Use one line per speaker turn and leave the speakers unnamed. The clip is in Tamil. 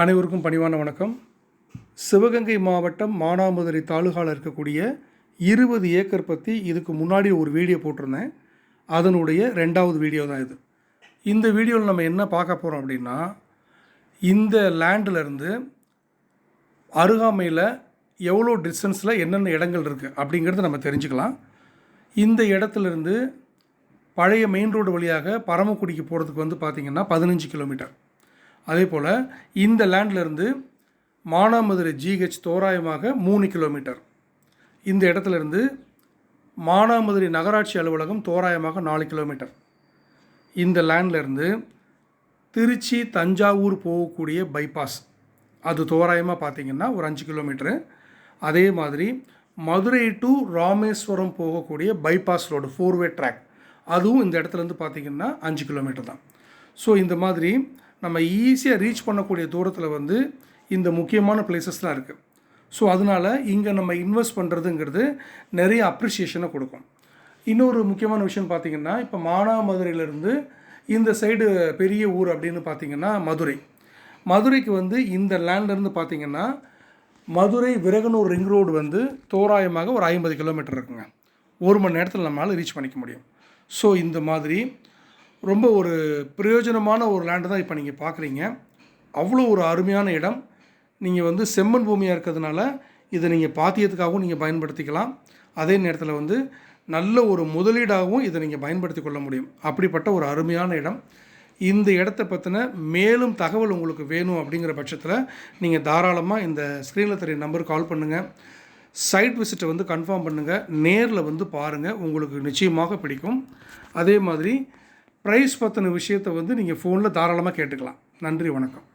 அனைவருக்கும் பணிவான வணக்கம். சிவகங்கை மாவட்டம் மானாமதுரை தாலுகாவில் இருக்கக்கூடிய இருபது ஏக்கர் பற்றி இதுக்கு முன்னாடி ஒரு வீடியோ போட்டிருந்தேன். அதனுடைய ரெண்டாவது வீடியோ தான் இது. இந்த வீடியோவில் நம்ம என்ன பார்க்க போகிறோம் அப்படின்னா இந்த லேண்டிலேருந்து அருகாமையில் எவ்வளோ டிஸ்டன்ஸில் என்னென்ன இடங்கள் இருக்குது அப்படிங்கிறத நம்ம தெரிஞ்சுக்கலாம். இந்த இடத்துலேருந்து பழைய மெயின் ரோடு வழியாக பரமக்குடிக்கு போகிறதுக்கு வந்து பார்த்திங்கன்னா பதினஞ்சு கிலோமீட்டர் அதே போல் இந்த லேண்ட்லேருந்து மானாமதுரை ஜிஹெச் தோராயமாக மூணு கிலோமீட்டர் இந்த இடத்துலேருந்து மானாமதுரை நகராட்சி அலுவலகம் தோராயமாக நாலு கிலோமீட்டர் இந்த லேண்ட்லேருந்து திருச்சி தஞ்சாவூர் போகக்கூடிய பைபாஸ் அது தோராயமாக பார்த்திங்கன்னா ஒரு அஞ்சு கிலோமீட்ரு அதே மாதிரி மதுரை டு ராமேஸ்வரம் போகக்கூடிய பைபாஸ் ரோடு ஃபோர்வே ட்ராக் அதுவும் இந்த இடத்துலேருந்து பார்த்திங்கன்னா அஞ்சு கிலோமீட்டர் தான். ஸோ இந்த மாதிரி நம்ம ஈஸியாக ரீச் பண்ணக்கூடிய தூரத்தில் வந்து இந்த முக்கியமான பிளேசஸ்லாம் இருக்குது ஸோ அதனால் இங்கே நம்ம இன்வெஸ்ட் பண்ணுறதுங்கிறது நிறைய அப்ரிஷியேஷனை கொடுக்கும். இன்னொரு முக்கியமான விஷயம் பார்த்திங்கன்னா இப்போ மானாமதுரையிலேருந்து இந்த சைடு பெரிய ஊர் அப்படின்னு பார்த்திங்கன்னா மதுரை. மதுரைக்கு வந்து இந்த லேண்ட்லேருந்து பார்த்திங்கன்னா மதுரை விரகனூர் ரிங் ரோடு வந்து தோராயமாக ஒரு ஐம்பது கிலோமீட்டர் இருக்குங்க. ஒரு மணி நேரத்தில் நம்மளால் ரீச் பண்ணிக்க முடியும். ஸோ இந்த மாதிரி ரொம்ப ஒரு பிரயோஜனமான ஒரு லேண்டு தான் இப்போ நீங்கள் பார்க்குறீங்க அவ்வளோ ஒரு அருமையான இடம். நீங்கள் வந்து செம்மண் பூமியாக இருக்கிறதுனால இதை நீங்கள் பாத்தியத்துக்காகவும் நீங்கள் பயன்படுத்திக்கலாம். அதே நேரத்தில் வந்து நல்ல ஒரு முதலீடாகவும் இதை நீங்கள் பயன்படுத்தி கொள்ள முடியும். அப்படிப்பட்ட ஒரு அருமையான இடம். இந்த இடத்த பற்றின மேலும் தகவல் உங்களுக்கு வேணும் அப்படிங்கிற பட்சத்தில் நீங்கள் தாராளமாக இந்த ஸ்க்ரீனில் தெரிய நம்பர் கால் பண்ணுங்கள் சைட் விசிட்டை வந்து கன்ஃபார்ம் பண்ணுங்கள் நேரில் வந்து பாருங்கள் உங்களுக்கு நிச்சயமாக பிடிக்கும். அதே மாதிரி ப்ரைஸ் பற்றின விஷயத்தை வந்து நீங்கள் ஃபோனில் தாராளமாக கேட்டுக்கலாம். நன்றி வணக்கம்.